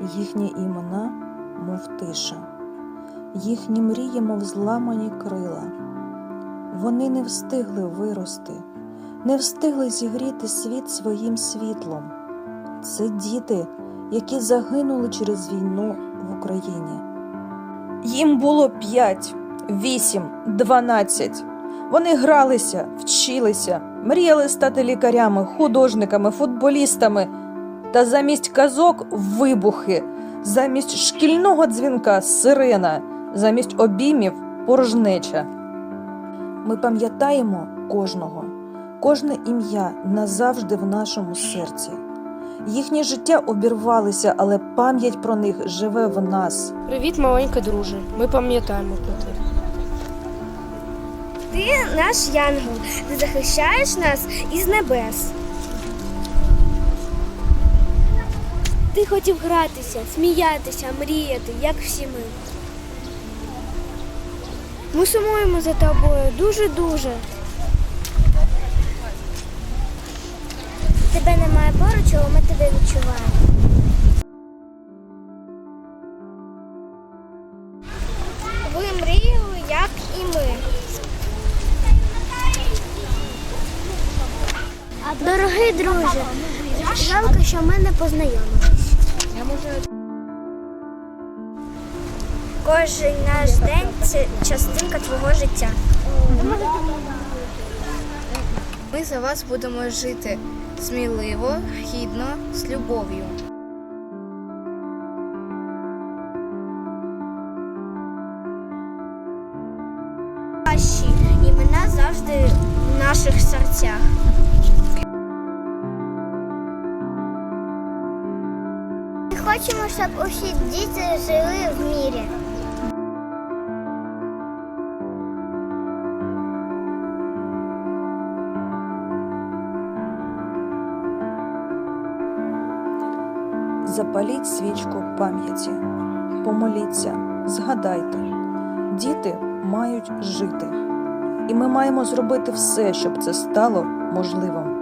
Їхні імена, мов тиша, їхні мрії, мов зламані крила. Вони не встигли вирости, не встигли зігріти світ своїм світлом. Це діти, які загинули через війну в Україні. Їм було п'ять, вісім, дванадцять. Вони гралися, вчилися, мріяли стати лікарями, художниками, футболістами. Та замість казок вибухи, замість шкільного дзвінка сирена, замість обіймів порожнеча. Ми пам'ятаємо кожного, кожне ім'я назавжди в нашому серці. Їхнє життя обірвалося, але пам'ять про них живе в нас. Привіт, маленька друже. Ми пам'ятаємо про тебе. Ти наш янгол, ти захищаєш нас із небес. Ти хотів гратися, сміятися, мріяти, як всі ми. Ми сумуємо за тобою дуже-дуже. Тебе немає поруч, але ми тебе відчуваємо. Ви мріяли, як і ми. Дорогий друже, жалко, що ми не познайомились. Кожен наш день це частинка твого життя. Ми за вас будемо жити сміливо, гідно, з любов'ю. Ваші імена завжди в наших серцях. Ми хочемо, щоб усі діти жили в мірі. Запаліть свічку пам'яті, помоліться, згадайте, діти мають жити, і ми маємо зробити все, щоб це стало можливим.